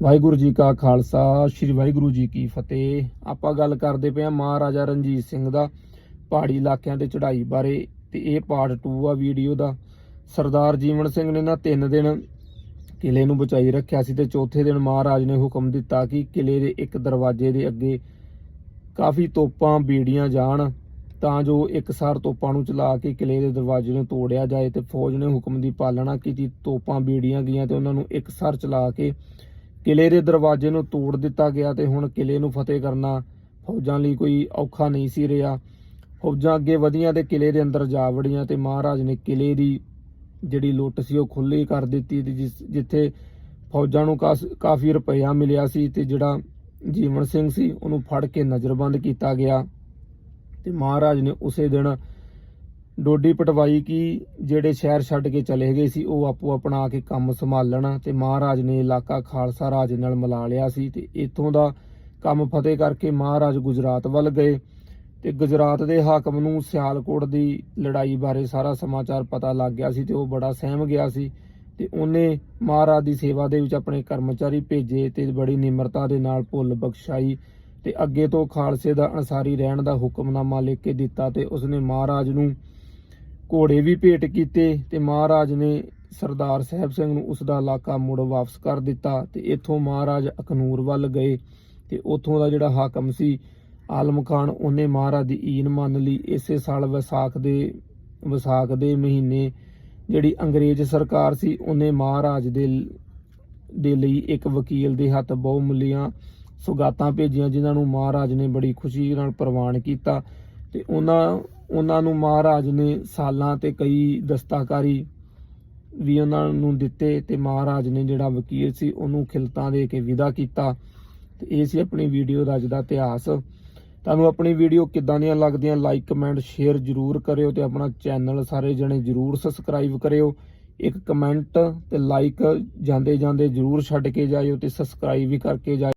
ਵਾਹਿਗੁਰੂ ਜੀ ਕਾ ਖਾਲਸਾ, ਸ੍ਰੀ ਵਾਹਿਗੁਰੂ ਜੀ ਕੀ ਫਤਿਹ। ਆਪਾਂ ਗੱਲ ਕਰਦੇ ਪਏ ਆ ਮਹਾਰਾਜਾ ਰਣਜੀਤ ਸਿੰਘ ਦਾ ਪਹਾੜੀ ਇਲਾਕਿਆਂ ਤੇ ਚੜ੍ਹਾਈ ਬਾਰੇ ਤੇ ਇਹ ਪਾਰਟ 2 ਆ ਵੀਡੀਓ ਦਾ। ਸਰਦਾਰ ਜੀਵਨ ਸਿੰਘ ਨੇ ਨਾ 3 ਦਿਨ ਕਿਲੇ ਨੂੰ ਬਚਾਈ ਰੱਖਿਆ ਸੀ ਤੇ ਚੌਥੇ ਦਿਨ ਮਹਾਰਾਜ ਨੇ ਹੁਕਮ ਦਿੱਤਾ ਕਿ ਕਿਲੇ ਦੇ ਇੱਕ ਦਰਵਾਜ਼ੇ ਦੇ ਅੱਗੇ ਕਾਫੀ ਤੋਪਾਂ, ਬੀੜੀਆਂ ਜਾਣ, ਤਾਂ ਜੋ ਇੱਕਸਾਰ ਤੋਪਾਂ ਨੂੰ ਚਲਾ ਕੇ ਕਿਲੇ ਦੇ ਦਰਵਾਜ਼ੇ ਨੂੰ ਤੋੜਿਆ ਜਾਏ ਤੇ ਫੌਜ ਨੇ ਹੁਕਮ ਦੀ ਪਾਲਣਾ ਕੀਤੀ। ਤੋਪਾਂ, ਬੀੜੀਆਂ ਗਈਆਂ ਤੇ ਉਹਨਾਂ ਨੂੰ ਇੱਕਸਾਰ ਚਲਾ ਕੇ ਕਿਲੇ ਦੇ ਦਰਵਾਜ਼ੇ ਨੂੰ ਤੋੜ ਦਿੱਤਾ ਗਿਆ ਤੇ ਹੁਣ ਕਿਲੇ ਨੂੰ ਫਤਿਹ ਕਰਨਾ ਫੌਜਾਂ ਲਈ ਕੋਈ ਔਖਾ ਨਹੀਂ ਸੀ ਰਿਹਾ। ਫੌਜਾਂ ਅੱਗੇ ਵਧੀਆਂ ਤੇ ਕਿਲੇ ਦੇ ਅੰਦਰ ਜਾ ਵੜੀਆਂ ਤੇ ਮਹਾਰਾਜ ਨੇ ਕਿਲੇ ਦੀ ਜਿਹੜੀ ਲੁੱਟ ਸੀ ਉਹ ਖੁੱਲੀ ਕਰ ਦਿੱਤੀ ਤੇ ਜਿਸ, ਜਿੱਥੇ ਫੌਜਾਂ ਨੂੰ ਕਾਸ- ਕਾਫੀ ਰੁਪਈਆ ਮਿਲਿਆ ਸੀ ਤੇ ਜਿਹੜਾ ਜੀਵਨ ਸਿੰਘ ਸੀ ਉਹਨੂੰ ਫੜ ਕੇ ਨਜ਼ਰਬੰਦ ਕੀਤਾ ਗਿਆ ਤੇ ਮਹਾਰਾਜ ਨੇ ਉਸੇ ਦਿਨ ਡੋਡੀ ਪਟਵਾਈ ਕੀ ਜਿਹੜੇ ਸ਼ਹਿਰ ਛੱਡ ਕੇ ਚਲੇ ਗਏ ਸੀ, ਉਹ ਆਪੋ ਆਪਣਾ ਆ ਕੇ ਕੰਮ ਸੰਭਾਲਣ ਤੇ ਮਹਾਰਾਜ ਨੇ ਇਲਾਕਾ ਖਾਲਸਾ ਰਾਜ ਨਾਲ ਮਿਲਾ ਲਿਆ ਸੀ ਤੇ ਇਥੋਂ ਦਾ ਕੰਮ ਫਤਿਹ ਕਰਕੇ ਮਹਾਰਾਜ ਗੁਜਰਾਤ ਵੱਲ ਗਏ। ਤੇ ਗੁਜਰਾਤ ਦੇ ਹਾਕਮ ਨੂੰ ਸਿਆਲਕੋਟ ਦੀ ਲੜਾਈ ਬਾਰੇ ਸਾਰਾ ਸਮਾਚਾਰ ਪਤਾ ਲੱਗ ਗਿਆ ਸੀ ਤੇ ਉਹ ਬੜਾ ਸਹਿਮ ਗਿਆ ਸੀ। ਤੇ ਉਹਨੇ ਮਹਾਰਾਜ ਦੀ ਸੇਵਾ ਦੇ ਵਿੱਚ ਆਪਣੇ ਕਰਮਚਾਰੀ ਭੇਜੇ ਤੇ ਬੜੀ ਨਿਮਰਤਾ ਦੇ ਨਾਲ ਭੁੱਲ ਬਖਸ਼ਾਈ। ਤੇ ਅੱਗੇ ਤੋਂ ਖਾਲਸੇ ਦਾ ਅਨਸਾਰੀ ਰਹਿਣ ਦਾ ਹੁਕਮਨਾਮਾ ਲਿਖ ਕੇ ਦਿੱਤਾ ਤੇ ਉਸਨੇ ਮਹਾਰਾਜ ਨੂੰ ਘੋੜੇ ਵੀ ਭੇਟ ਕੀਤੇ ਤੇ ਮਹਾਰਾਜ ਨੇ ਸਰਦਾਰ ਸਾਹਿਬ ਸਿੰਘ ਨੂੰ ਉਸ ਦਾ ਇਲਾਕਾ ਮੁੜ ਵਾਪਸ ਕਰ ਦਿੱਤਾ ਤੇ ਇੱਥੋਂ ਮਹਾਰਾਜ ਅਖਨੂਰ ਵੱਲ ਗਏ ਤੇ ਉੱਥੋਂ ਦਾ ਜਿਹੜਾ ਹਾਕਮ ਸੀ ਆਲਮ ਖਾਨ, ਉਹਨੇ ਮਹਾਰਾਜ ਦੀ ਈਨ ਮੰਨ ਲਈ। ਇਸੇ ਸਾਲ ਵਿਸਾਖ ਦੇ ਵਿਸਾਖ ਦੇ ਮਹੀਨੇ ਜਿਹੜੀ ਅੰਗਰੇਜ਼ ਸਰਕਾਰ ਸੀ, ਉਹਨੇ ਮਹਾਰਾਜ ਦੇ ਦੇ ਲਈ ਇੱਕ ਵਕੀਲ ਦੇ ਹੱਥ ਬਹੁਮੁੱਲੀਆਂ ਸੁਗਾਤਾਂ ਭੇਜੀਆਂ, ਜਿਨ੍ਹਾਂ ਨੂੰ ਮਹਾਰਾਜ ਨੇ ਬੜੀ ਖੁਸ਼ੀ ਨਾਲ ਪ੍ਰਵਾਨ ਕੀਤਾ ਤੇ ਉਹਨਾਂ ਉਹਨਾਂ ਨੂੰ ਮਹਾਰਾਜ ਨੇ ਸਾਲਾਂ ਤੇ ਕਈ ਦਸਤਾਕਾਰੀ ਵੀ ਉਹਨਾਂ ਨੂੰ ਦਿੱਤੇ ਤੇ ਮਹਾਰਾਜ ਨੇ ਜਿਹੜਾ ਵਕੀਲ ਸੀ ਉਹਨੂੰ ਖਿਲਤਾਂ ਦੇ ਕੇ ਵਿਦਾ ਕੀਤਾ। ਤੇ ਇਹ ਸੀ ਆਪਣੀ ਵੀਡੀਓ ਦਾ ਅੱਜ ਦਾ ਇਤਿਹਾਸ। ਤੁਹਾਨੂੰ ਆਪਣੀ ਵੀਡੀਓ ਕਿੱਦਾਂ ਦੀਆਂ ਲੱਗਦੀਆਂ ਲਾਈਕ ਕਮੈਂਟ ਸ਼ੇਅਰ ਜਰੂਰ ਕਰਿਓ ਤੇ ਆਪਣਾ ਚੈਨਲ ਸਾਰੇ ਜਣੇ ਜਰੂਰ ਸਬਸਕ੍ਰਾਈਬ ਕਰਿਓ। ਇੱਕ ਕਮੈਂਟ ਤੇ ਲਾਈਕ ਜਾਂਦੇ ਜਾਂਦੇ ਜਰੂਰ ਛੱਡ ਕੇ ਜਾਇਓ ਤੇ ਸਬਸਕ੍ਰਾਈਬ ਵੀ ਕਰਕੇ ਜਾਇਓ।